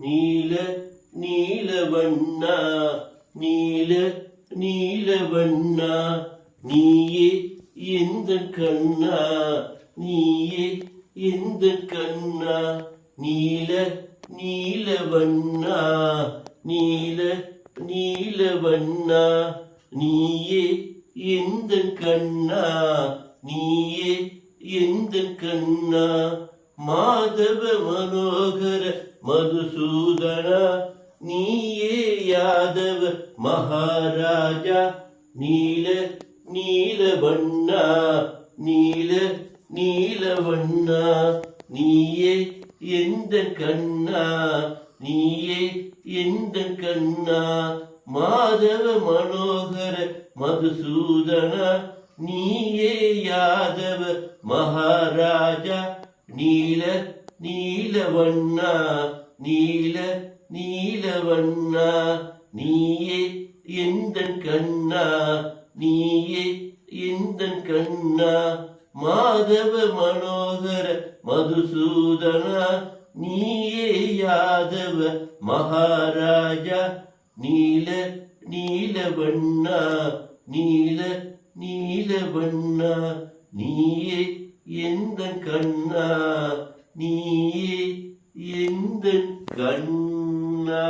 நீல நீல வண்ணா நீல நீல வண்ணா நீயே எந்த கண்ணா நீயே எந்த கண்ணா நீல நீல வண்ணா நீல நீல வண்ணா நீயே எந்த கண்ணா நீயே எந்த கண்ணா மாதவ மனோகர மதுசூதனா நீயே யாதவ மகாராஜா நீல நீல வண்ணா நீல நீல வண்ணா நீயே எந்த கண்ணா நீயே எந்த கண்ணா மாதவ மனோகர மதுசூதனா நீயே யாதவ மகாராஜா நீல நீலவண்ணா நீல நீலவண்ணா நீயே எந்த கண்ணா நீயே எந்த கண்ணா மாதவ மனோகர மதுசூதனா நீயே யாதவ மகாராஜா நீல நீலவண்ணா நீல நீலவண்ணா நீயே எந்த கண்ணா நீயே எந்த கண்ணா?